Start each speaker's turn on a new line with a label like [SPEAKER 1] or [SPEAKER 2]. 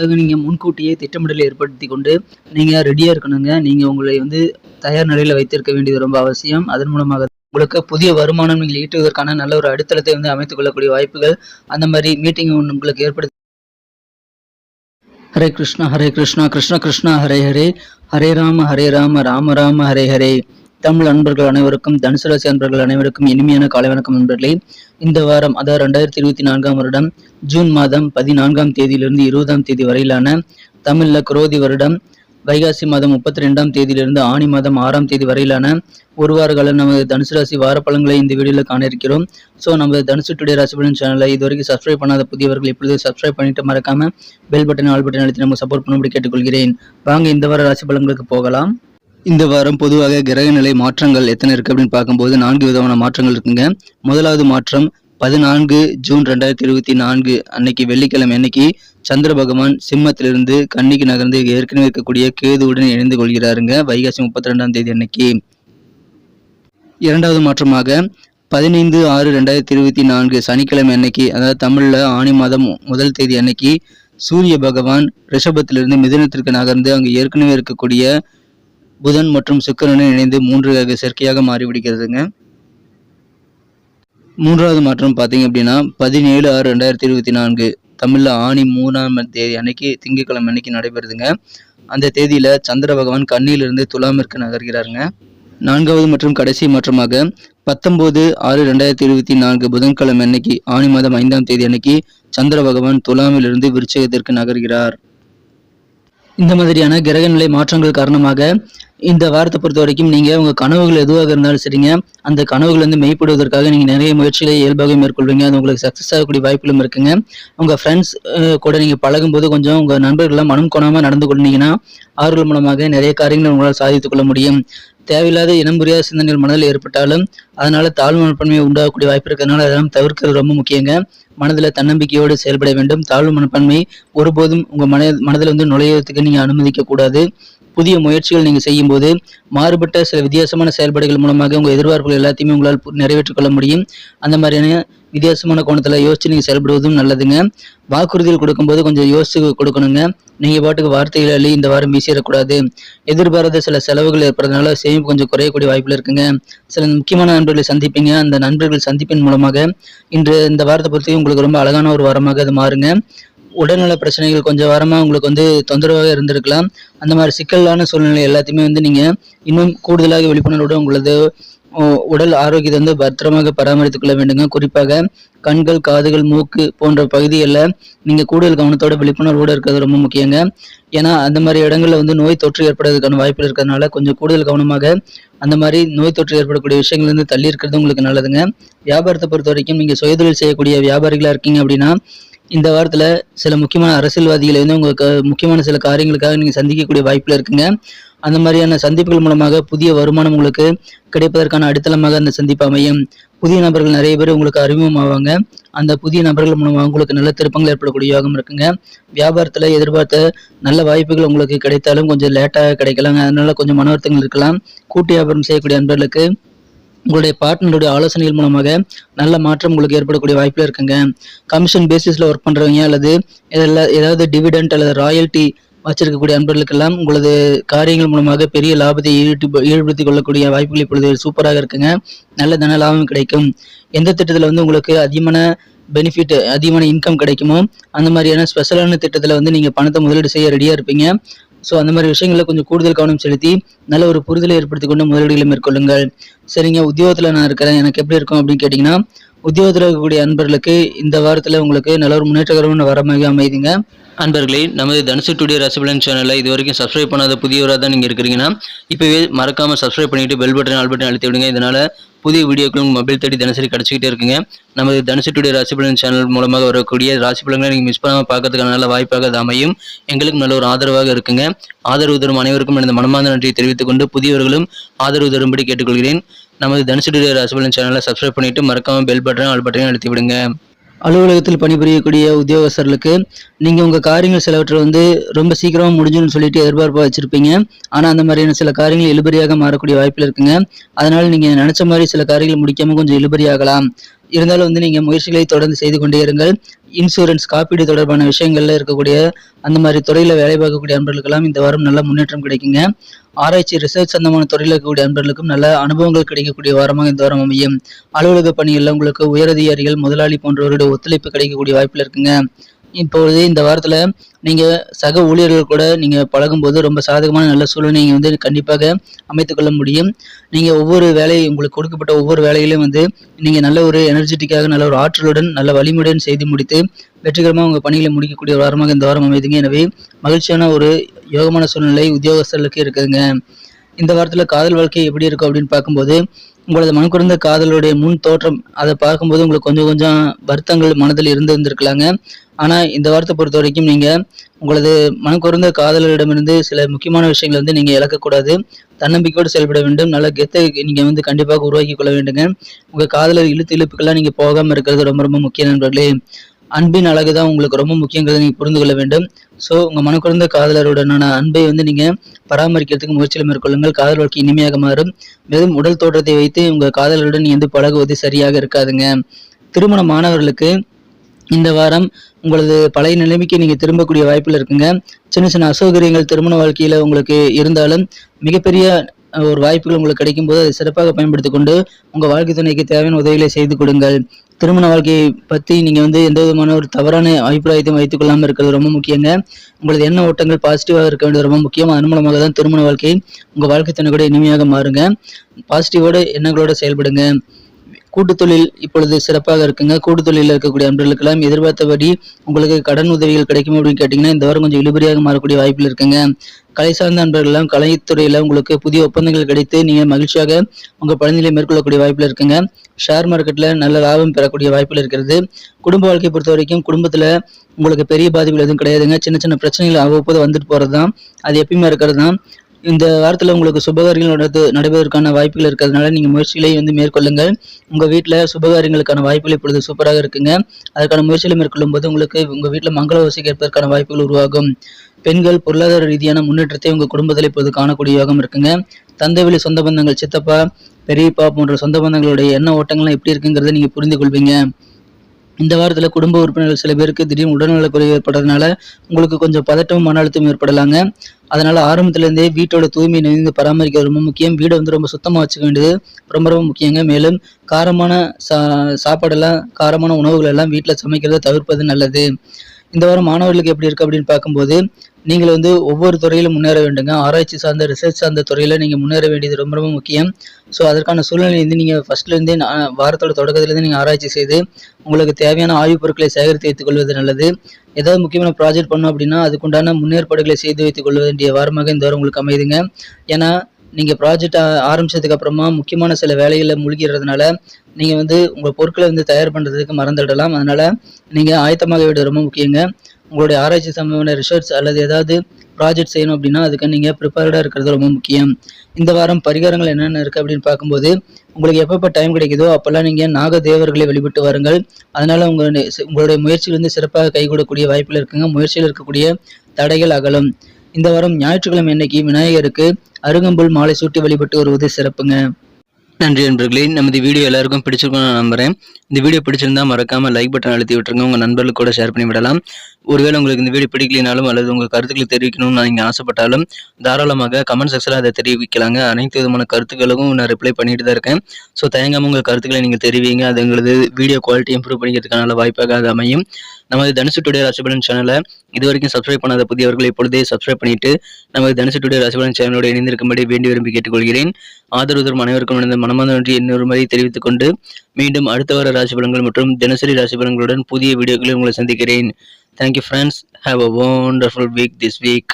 [SPEAKER 1] அதுக்கு நீங்கள் முன்கூட்டியே திட்டமிடலை ஏற்படுத்தி கொண்டு நீங்கள் ரெடியாக இருக்கணுங்க. நீங்கள் உங்களை வந்து தயார் நிலையில் வைத்திருக்க வேண்டியது ரொம்ப அவசியம். அதன் மூலமாக உங்களுக்கு புதிய வருமானம் நீங்கள் ஈட்டுவதற்கான நல்ல ஒரு அடித்தளத்தை வந்து அமைத்துக் கொள்ளக்கூடிய வாய்ப்புகள் அந்த மாதிரி மீட்டிங் உங்களுக்கு ஏற்படுத்தி ஹரே கிருஷ்ணா ஹரே கிருஷ்ணா கிருஷ்ண கிருஷ்ணா ஹரே ஹரே. ஹரே ராம ஹரே ராம ராம ராம ஹரே ஹரே. தமிழ் அன்பர்கள் அனைவருக்கும் தனுசு ராசி அன்பர்கள் அனைவருக்கும் இனிமையான காலை வணக்கம் நண்பர்களே. இந்த வாரம் அதாவது ரெண்டாயிரத்தி இருபத்தி நான்காம் வருடம் ஜூன் மாதம் பதினான்காம் தேதியிலிருந்து இருபதாம் தேதி வரையிலான தமிழில் குரோதி வருடம் வைகாசி மாதம் முப்பத்தி ரெண்டாம் தேதியிலிருந்து ஆணி மாதம் ஆறாம் தேதி வரையிலான ஒரு வார காலம் நமது தனுசு ராசி வாரப்பழங்களை இந்த வீடியோவில் காண இருக்கிறோம் ஸோ நம்ம தனுசு டுடே ராசி பலன் சேனலை இது வரைக்கும் சப்ஸ்கிரைப் பண்ணாத புதியவர்கள் இப்பொழுது சப்ஸ்கிரைப் பண்ணிட்டு மறக்காம பெல் பட்டன் ஆல் பட்டன் அழுத்தி நமக்கு சப்போர்ட் பண்ணும்படி கேட்டுக்கொள்கிறேன். வாங்க இந்த வார ராசி பலன்களுக்கு போகலாம். இந்த வாரம் பொதுவாக கிரகநிலை மாற்றங்கள் எத்தனை இருக்கு அப்படின்னு பார்க்கும்போது நான்கு விதமான மாற்றங்கள் இருக்குங்க. முதலாவது மாற்றம் பதினான்கு ஜூன் ரெண்டாயிரத்தி இருபத்தி நான்கு அன்னைக்கு வெள்ளிக்கிழமை அன்னைக்கு சந்திர பகவான் சிம்மத்திலிருந்து கன்னிக்கு நகர்ந்து ஏற்கனவே இருக்கக்கூடிய கேதுவுடன் இணைந்து கொள்கிறாருங்க. வைகாசி முப்பத்தி ரெண்டாம் தேதி அன்னைக்கு. இரண்டாவது மாற்றமாக பதினைந்து ஆறு ரெண்டாயிரத்தி இருபத்தி நான்கு சனிக்கிழமை அன்னைக்கு அதாவது தமிழில் ஆணி மாதம் முதல் தேதி அன்னைக்கு சூரிய பகவான் ரிஷபத்திலிருந்து மிதுனத்திற்கு நகர்ந்து அங்கு ஏற்கனவே இருக்கக்கூடிய புதன் மற்றும் சுக்கரனை இணைந்து மூன்று கிரக சேர்க்கையாக மாறிவிடுகிறதுங்க. மூன்றாவது மாற்றம் பார்த்தீங்க அப்படின்னா பதினேழு ஆறு ரெண்டாயிரத்தி இருபத்தி நான்கு தமிழில் ஆணி மூணாம் தேதி அன்னைக்கு திங்கட்கிழமை அன்னைக்கு நடைபெறுதுங்க. அந்த தேதியில் சந்திர பகவான் கண்ணியிலிருந்து துலாமிற்கு நகர்கிறாருங்க. நான்காவது மற்றும் கடைசி மாற்றமாக பத்தொம்போது ஆறு ரெண்டாயிரத்தி இருபத்தி நான்கு புதன்கிழமை அன்னைக்கு ஆணி மாதம் ஐந்தாம் தேதி அன்னைக்கு சந்திர பகவான் துலாமிலிருந்து விருச்சகத்திற்கு நகர்கிறார். இந்த மாதிரியான கிரகநிலை மாற்றங்கள் காரணமாக இந்த வாரத்தை பொறுத்த வரைக்கும் நீங்கள் உங்கள் கனவுகள் எதுவாக இருந்தாலும் சரிங்க. அந்த கனவுகள் வந்து மெய்ப்படுவதற்காக நீங்கள் நிறைய முயற்சிகளை இயல்பாக மேற்கொள்வீங்க அது உங்களுக்கு சக்ஸஸ் ஆகக்கூடிய வாய்ப்புகளும் இருக்குங்க. உங்கள் ஃப்ரெண்ட்ஸ் கூட நீங்கள் பழகும்போது கொஞ்சம் உங்கள் நண்பர்கள்லாம் மனம் கோணாமல் நடந்து கொண்டீங்கன்னா அவர்கள் மூலமாக நிறைய காரியங்களை உங்களால் சாதித்துக் கொள்ள முடியும். தேவையில்லாத இனம் புரியாத சிந்தனைகள் மனதில் ஏற்பட்டாலும் அதனால தாழ்வு மனப்பான்மையை உண்டாகக்கூடிய வாய்ப்பு இருக்கிறதுனால அதெல்லாம் தவிர்க்கிறது ரொம்ப முக்கியங்க. மனதில் தன்னம்பிக்கையோடு செயல்பட வேண்டும். தாழ்வு மனப்பான்மை ஒருபோதும் உங்கள் மன மனதில் வந்து நுழையத்துக்கு நீங்கள் அனுமதிக்க கூடாது. புதிய முயற்சிகள் நீங்கள் செய்யும்போது மாறுபட்ட சில வித்தியாசமான செயல்பாடுகள் மூலமாக உங்கள் எதிர்பார்ப்புகள் எல்லாத்தையுமே உங்களால் பு- நிறைவேற்றிக் கொள்ள முடியும். அந்த மாதிரியான வித்தியாசமான கோணத்தில் யோசிச்சு நீங்கள் செயல்படுவதும் நல்லதுங்க. வாக்குறுதிகள் கொடுக்கும்போது கொஞ்சம் யோசிச்சு கொடுக்கணுங்க. நீங்கள் பாட்டுக்கு வார்த்தைகள் அள்ளி இந்த வாரம் வீசிடக்கூடாது. எதிர்பாராத சில செலவுகள் ஏற்படுறதுனால சேமிப்பு கொஞ்சம் குறையக்கூடிய வாய்ப்பில் இருக்குங்க. சில முக்கியமான நண்பர்களை சந்திப்பீங்க. அந்த நண்பர்கள் சந்திப்பின் மூலமாக இன்று இந்த வாரத்தை பொறுத்தவரை உங்களுக்கு ரொம்ப அழகான ஒரு வாரமாக அது மாறுங்க. உடல்நல பிரச்சனைகள் கொஞ்சம் வாரமாக உங்களுக்கு வந்து தொந்தரவாக இருந்திருக்கலாம். அந்த மாதிரி சிக்கலான சூழ்நிலை எல்லாத்தையுமே வந்து நீங்கள் இன்னும் கூடுதலாக விழிப்புணர்வோடு உங்களது உடல் ஆரோக்கியத்தை வந்து பத்திரமாக பராமரித்துக் கொள்ள வேண்டுங்க. குறிப்பாக கண்கள் காதுகள் மூக்கு போன்ற பகுதிகளில் நீங்கள் கூடுதல் கவனத்தோட விழிப்புணர்வோடு இருக்கிறது ரொம்ப முக்கியங்க. ஏன்னா அந்த மாதிரி இடங்களில் வந்து நோய் தொற்று ஏற்படுறதுக்கான வாய்ப்புகள் இருக்கிறதுனால கொஞ்சம் கூடுதல் கவனமாக அந்த மாதிரி நோய் தொற்று ஏற்படக்கூடிய விஷயங்கள்லேருந்து தள்ளி இருக்கிறது உங்களுக்கு நல்லதுங்க. வியாபாரத்தை பொறுத்த வரைக்கும் நீங்கள் சுயதொழில் செய்யக்கூடிய வியாபாரிகளாக இருக்கீங்க அப்படின்னா இந்த வாரத்தில் சில முக்கியமான அரசியல்வாதிகளை வந்து உங்களுக்கு முக்கியமான சில காரியங்களுக்காக நீங்கள் சந்திக்கக்கூடிய வாய்ப்பில் இருக்குங்க. அந்த மாதிரியான சந்திப்புகள் மூலமாக புதிய வருமானம் உங்களுக்கு கிடைப்பதற்கான அடித்தளமாக அந்த சந்திப்பு அமையும். புதிய நபர்கள் நிறைய பேர் உங்களுக்கு அறிமுகமாவாங்க அந்த புதிய நபர்கள் மூலமாக உங்களுக்கு நல்ல திருப்பங்கள் ஏற்படக்கூடிய யோகம் இருக்குங்க. வியாபாரத்தில் எதிர்பார்த்த நல்ல வாய்ப்புகள் உங்களுக்கு கிடைத்தாலும் கொஞ்சம் லேட்டாக கிடைக்கலாங்க அதனால கொஞ்சம் மன வருத்தங்கள் இருக்கலாம். கூட்டு வியாபாரம் செய்யக்கூடிய நண்பர்களுக்கு உங்களுடைய பார்ட்னருடைய ஆலோசனைகள் மூலமாக நல்ல மாற்றம் உங்களுக்கு ஏற்படக்கூடிய வாய்ப்புல இருக்குங்க. கமிஷன் பேசிஸில் ஒர்க் பண்ணுறவங்க அல்லது இதெல்லாம் ஏதாவது டிவிடெண்ட் அல்லது ராயல்ட்டி வச்சிருக்கக்கூடிய அன்பர்களுக்கெல்லாம் உங்களது காரியங்கள் மூலமாக பெரிய லாபத்தை ஈட்டு ஈடுபடுத்திக் கொள்ளக்கூடிய வாய்ப்புகள் இப்பொழுது சூப்பராக இருக்குங்க. நல்ல தன லாபம் கிடைக்கும். எந்த திட்டத்தில் வந்து உங்களுக்கு அதிகமான பெனிஃபிட் அதிகமான இன்கம் கிடைக்குமோ அந்த மாதிரியான ஸ்பெஷலான திட்டத்தில் வந்து நீங்கள் பணத்தை முதலீடு செய்ய ரெடியாக இருப்பீங்க. ஸோ அந்த மாதிரி விஷயங்களில் கொஞ்சம் கூடுதல் கவனம் செலுத்தி நல்ல ஒரு புரிதலை ஏற்படுத்தி கொண்டு முதலீடுகளை மேற்கொள்ளுங்கள். சரிங்க உத்தியோகத்தில் நான் இருக்கிறேன். எனக்கு எப்படி இருக்கும் அப்படின்னு கேட்டிங்கன்னா உத்தியோகத்தில் இருக்கக்கூடிய அன்பர்களுக்கு இந்த வாரத்தில் உங்களுக்கு நல்ல ஒரு முன்னேற்றகரமான வரமாக அமையுதுங்க. அன்பர்களே நமது தனுசு டுடே ரசிபலன் சேனலை இது வரைக்கும் சப்ஸ்கிரைப் பண்ணாத புதியவராக தான் நீங்கள் இருக்கிறீங்கன்னா இப்போவே மறக்காமல் சப்ஸ்கிரைப் பண்ணிவிட்டு பெல் பட்டன் ஆல் பட்டன் அழுத்தி விடுங்க. இதனால் புதிய வீடியோக்களும் மொபைல் தேடி தினசரி கிடச்சிக்கிட்டே இருக்குங்க. நமது தனுசு டுடே ராசிபலன் சேனல் மூலமாக வரக்கூடிய ராசிபலன்களை நீங்கள் மிஸ் பண்ணாமல் பார்க்கறதுக்கான நல்ல வாய்ப்பாக அது அமையும். எங்களுக்கு நல்ல ஒரு ஆதரவாக இருக்குங்க. ஆதரவு தரும் அனைவருக்கும் எனது மனமார்ந்த நன்றியை தெரிவித்துக் கொண்டு புதியவர்களும் ஆதரவு தரும்படி கேட்டுக்கொள்கிறேன். நமது தனுசு டுடே ராசிபலன் சேனலை சப்ஸ்கிரைப் பண்ணிட்டு மறக்காமல் பெல் பட்டன் ஆல் பட்டனையும் அழுத்தி விடுங்க. அலுவலகத்தில் பணிபுரியக்கூடிய உத்தியோகஸ்தர்களுக்கு நீங்கள் உங்கள் காரியங்கள் சிலவற்றை வந்து ரொம்ப சீக்கிரமாக முடிஞ்சுன்னு சொல்லிட்டு எதிர்பார்ப்பாக வச்சுருப்பீங்க. ஆனால் அந்த மாதிரியான சில காரியங்கள் இழுபறியாக மாறக்கூடிய வாய்ப்பில் இருக்குங்க. அதனால் நீங்கள் நினச்ச மாதிரி சில காரியங்கள் முடிக்காமல் கொஞ்சம் இழுபறியாகலாம். இருந்தாலும் வந்து நீங்கள் முயற்சிகளை தொடர்ந்து செய்து கொண்டே இருங்கள். இன்சூரன்ஸ் காப்பீடு தொடர்பான விஷயங்களில் இருக்கக்கூடிய அந்த மாதிரி துறையில் வேலை பார்க்கக்கூடிய அன்பர்களுக்கெல்லாம் இந்த வாரம் நல்ல முன்னேற்றம் கிடைக்குங்க. ஆராய்ச்சி ரிசர்ச் சம்பந்தமான துறையில் இருக்கக்கூடிய அன்பர்களுக்கும் நல்ல அனுபவங்கள் கிடைக்கக்கூடிய வாரமாக இந்த வாரம் அமையும். அலுவலக பணிகளில் உங்களுக்கு உயரதிகாரிகள் முதலாளி போன்றவருடைய ஒத்துழைப்பு கிடைக்கக்கூடிய வாய்ப்பில் இருக்குங்க. இப்பொழுது இந்த வாரத்தில் நீங்கள் சக ஊழியர்கள் கூட நீங்கள் பழகும்போது ரொம்ப சாதகமான நல்ல சூழல் நீங்கள் வந்து கண்டிப்பாக அமைத்துக்கொள்ள முடியும். நீங்கள் ஒவ்வொரு வேலையும் உங்களுக்கு கொடுக்கப்பட்ட ஒவ்வொரு வேலையிலும் வந்து நீங்கள் நல்ல ஒரு எனர்ஜெட்டிக்காக நல்ல ஒரு ஆற்றலுடன் நல்ல வலிமையுடன் செய்து முடித்து வெற்றிகரமாக உங்கள் பணிகளை முடிக்கக்கூடிய வாரமாக இந்த வாரம் அமைதுங்க. எனவே மகிழ்ச்சியான ஒரு யோகமான சூழ்நிலை உத்தியோகஸ்தர்களுக்கு இருக்குதுங்க. இந்த வாரத்தில் காதல் வாழ்க்கை எப்படி இருக்கும் அப்படின்னு பார்க்கும்போது உங்களது மனக்குறந்த காதலுடைய முன் தோற்றம் அதை பார்க்கும்போது உங்களுக்கு கொஞ்சம் கொஞ்சம் வருத்தங்கள் மனதில் இருந்து இருந்திருக்கலாங்க. ஆனால் இந்த வாரத்தை பொறுத்த வரைக்கும் நீங்கள் உங்களது மனக்குறந்த காதலரிடமிருந்து சில முக்கியமான விஷயங்களை வந்து நீங்கள் இழக்கக்கூடாது. தன்னம்பிக்கையோடு செயல்பட வேண்டும். நல்ல கெத்தை நீங்கள் வந்து கண்டிப்பாக உருவாக்கி கொள்ள வேண்டுங்க. உங்கள் காதலர் இழுத்து இழுப்புக்கெல்லாம் நீங்கள் போகாமல் இருக்கிறது ரொம்ப ரொம்ப முக்கிய நண்பர்களே. அன்பின் அழகு தான் உங்களுக்கு ரொம்ப முக்கியங்கிறத நீங்கள் புரிந்து கொள்ள வேண்டும். ஸோ உங்கள் மனக்குறந்த காதலருடனான அன்பை வந்து நீங்கள் பராமரிக்கிறதுக்கு முயற்சியில் மேற்கொள்ளுங்கள். காதல் வாழ்க்கை இனிமையாக மாறும். மேலும் உடல் தோற்றத்தை வைத்து உங்கள் காதலருடன் நீ வந்து பழகுவது சரியாக இருக்காதுங்க. திருமண மாணவர்களுக்கு இந்த வாரம் உங்களது பழைய நிலைமைக்கு நீங்கள் திரும்பக்கூடிய வாய்ப்பில் இருக்குங்க. சின்ன சின்ன அசௌகரியங்கள் திருமண வாழ்க்கையில் உங்களுக்கு இருந்தாலும் மிகப்பெரிய ஒரு வாய்ப்புகள் உங்களுக்கு கிடைக்கும் போது அதை சிறப்பாக பயன்படுத்தி கொண்டு உங்கள் வாழ்க்கை துணைக்கு தேவையான உதவிகளை செய்து கொடுங்கள். திருமண வாழ்க்கையை பற்றி நீங்கள் வந்து எந்த விதமான ஒரு தவறான அபிப்பிராயத்தையும் வைத்துக் கொள்ளாமல் இருக்கிறது ரொம்ப முக்கியங்க. உங்களது எண்ண ஓட்டங்கள் பாசிட்டிவாக இருக்க வேண்டியது ரொம்ப முக்கியம் அதன் மூலமாக தான் திருமண வாழ்க்கை உங்கள் வாழ்க்கை தன்னை கூட இனிமையாக மாறுங்க. பாசிட்டிவோட எண்ணங்களோட செயல்படுங்க. கூட்டு தொழில் இப்பொழுது சிறப்பாக இருக்குங்க. கூட்டு தொழிலில் இருக்கக்கூடிய அன்பர்களுக்கெல்லாம் எதிர்பார்த்தபடி உங்களுக்கு கடன் உதவிகள் கிடைக்கும் அப்படின்னு கேட்டிங்கன்னா இந்த வாரம் கொஞ்சம் இழுபறியாக மாறக்கூடிய வாய்ப்பில் இருக்குங்க. கலை சார்ந்த அன்பர்கள்லாம் கலைத்துறையில் உங்களுக்கு புதிய ஒப்பந்தங்கள் கிடைத்து நீங்கள் மகிழ்ச்சியாக உங்கள் பணிநிலை மேற்கொள்ளக்கூடிய வாய்ப்பில் இருக்குங்க. ஷேர் மார்க்கெட்டில் நல்ல லாபம் பெறக்கூடிய வாய்ப்பில் இருக்கிறது. குடும்ப வாழ்க்கையை பொறுத்த வரைக்கும் குடும்பத்தில் உங்களுக்கு பெரிய பாதிப்புகள் எதுவும் கிடையாதுங்க. சின்ன சின்ன பிரச்சனைகள் அவ்வப்போது வந்துட்டு போகிறது தான் அது எப்பயுமே இருக்கிறது தான் இந்த வாரத்தில் உங்களுக்கு சுபகாரியங்கள் நடத்து நடைபெறுவதற்கான வாய்ப்புகள் இருக்கிறதுனால நீங்கள் முயற்சிகளை வந்து மேற்கொள்ளுங்கள். உங்கள் வீட்டில் சுபகாரியங்களுக்கான வாய்ப்புகள் இப்பொழுது சூப்பராக இருக்குங்க. அதற்கான முயற்சிகளை மேற்கொள்ளும் போது உங்களுக்கு உங்கள் வீட்டில் மங்கள ஓசை கேட்பதற்கான வாய்ப்புகள் உருவாகும். பெண்கள் பொருளாதார ரீதியான முன்னேற்றத்தை உங்கள் குடும்பத்தில் இப்போது காணக்கூடிய யோகம் இருக்குங்க. தந்தை வழி சொந்த பந்தங்கள் சித்தப்பா பெரியப்பா போன்ற சொந்த பந்தங்களுடைய எண்ண ஓட்டங்கள்லாம் எப்படி இருக்குங்கிறத நீங்கள் புரிந்து கொள்வீங்க. இந்த வாரத்தில் குடும்ப உறுப்பினர்கள் சில பேருக்கு திடீர்னு உடல்நலக்குறைவு ஏற்படுறதுனால உங்களுக்கு கொஞ்சம் பதட்டமும் மன அழுத்தமும் ஏற்படலாங்க. அதனால ஆரம்பத்துலேருந்தே வீட்டோட தூய்மை நிறைந்து பராமரிக்கிறது ரொம்ப முக்கியம். வீடை வந்து ரொம்ப சுத்தமாக வச்சுக்க வேண்டியது ரொம்ப ரொம்ப முக்கியங்க. மேலும் காரமான சா சாப்பாடெல்லாம் காரமான உணவுகள் எல்லாம் வீட்டில் சமைக்கிறத தவிர்ப்பது நல்லது. இந்த வாரம் மாணவர்களுக்கு எப்படி இருக்குது அப்படின்னு பார்க்கும்போது நீங்கள் வந்து ஒவ்வொரு துறையிலும் முன்னேற வேண்டுங்க. ஆராய்ச்சி சார்ந்த ரிசர்ச் சார்ந்த துறையில் நீங்கள் முன்னேற வேண்டியது ரொம்ப ரொம்ப முக்கியம். ஸோ அதற்கான சூழ்நிலை வந்து நீங்கள் ஃபஸ்ட்லேருந்தே வாரத்தோட தொடக்கத்துலேருந்து நீங்கள் ஆராய்ச்சி செய்து உங்களுக்கு தேவையான ஆய்வுப் பொருட்களை சேகரித்து வைத்துக் கொள்வது நல்லது. ஏதாவது முக்கியமான ப்ராஜெக்ட் பண்ணோம் அப்படின்னா அதுக்குண்டான முன்னேற்பாடுகளை செய்து வைத்துக் கொள்ள வேண்டிய வாரமாக இந்த வாரம் உங்களுக்கு அமைதுங்க. ஏன்னா நீங்கள் ப்ராஜெக்ட் ஆரம்பித்ததுக்கு அப்புறமா முக்கியமான சில வேலைகளில் மூழ்கிறதுனால நீங்கள் வந்து உங்கள் பொருட்களை வந்து தயார் பண்ணுறதுக்கு மறந்துடலாம். அதனால் நீங்கள் ஆயத்தமாக விட ரொம்ப முக்கியங்க. உங்களுடைய ஆராய்ச்சி சம்பந்தமான ரிசர்ச் அல்லது ஏதாவது ப்ராஜெக்ட் செய்யணும் அப்படின்னா அதுக்கு நீங்கள் ப்ரிப்பேர்டாக இருக்கிறது ரொம்ப முக்கியம். இந்த வாரம் பரிகாரங்கள் என்னென்ன இருக்குது அப்படின்னு பார்க்கும்போது உங்களுக்கு எப்பப்போ டைம் கிடைக்குதோ அப்போல்லாம் நீங்கள் நாக தேவர்களை வழிபட்டு வாருங்கள். அதனால் உங்களுடைய உங்களுடைய முயற்சியில் வந்து சிறப்பாக கைகூடக்கூடிய வாய்ப்பில் இருக்குங்க. முயற்சியில் இருக்கக்கூடிய தடைகள் அகலும். இந்த வாரம் ஞாயிற்றுக்கிழமை அன்னைக்கு விநாயகருக்கு அருகம்புல் மாலை சூட்டி வழிபட்டு வருவது சிறப்புங்க. நன்றி நண்பர்களே. நமது வீடியோ எல்லாருக்கும் பிடிச்சிருக்கும் நான் நம்புறேன். இந்த வீடியோ பிடிச்சிருந்தா மறக்காம லைக் பட்டன் அழுத்தி விட்டுருங்க. உங்க நண்பர்களுக்கு கூட ஷேர் பண்ணி விடலாம். ஒருவேளை உங்களுக்கு இந்த வீடியோ பிடிக்கலினாலும் அல்லது உங்க கருத்துக்களை தெரிவிக்கணும்னு நீங்க ஆசைப்பட்டாலும் தாராளமாக கமெண்ட் செக்ஷனில் அதை தெரிவிக்கலாங்க. அனைத்து விதமான கருத்துக்களுக்கும் நான் ரிப்ளை பண்ணிட்டு தான் இருக்கேன். ஸோ தயங்காமல் உங்கள் கருத்துக்களை நீங்கள் தெரிவிங்க. அது எங்களது வீடியோ குவாலிட்டி இம்ப்ரூவ் பண்ணிக்கிறதுக்கான வாய்ப்பாக அது அமையும். நமது தனுசு டுடே ராசிபலன் சேனலை இது வரைக்கும் சப்ஸ்கிரைப் பண்ணாத புதியவர்கள் இப்பொழுதே சப்ஸ்கிரைப் பண்ணிட்டு நமது தனுசு டுடே ராசிபலன் சேனலோட இணைந்திருக்கும்படி வேண்டி விரும்பி கேட்டுக்கொள்கிறேன். ஆதரவு தரும் அனைவருக்கும் நடந்த மனமார்ந்த இன்னொரு முறை தெரிவித்துக் கொண்டு மீண்டும் அடுத்த வார ராசி பலன்கள் மற்றும் தினசரி ராசி பலன்களுடன் புதிய வீடியோக்களை உங்களை சந்திக்கிறேன். Thank you friends have a wonderful week this week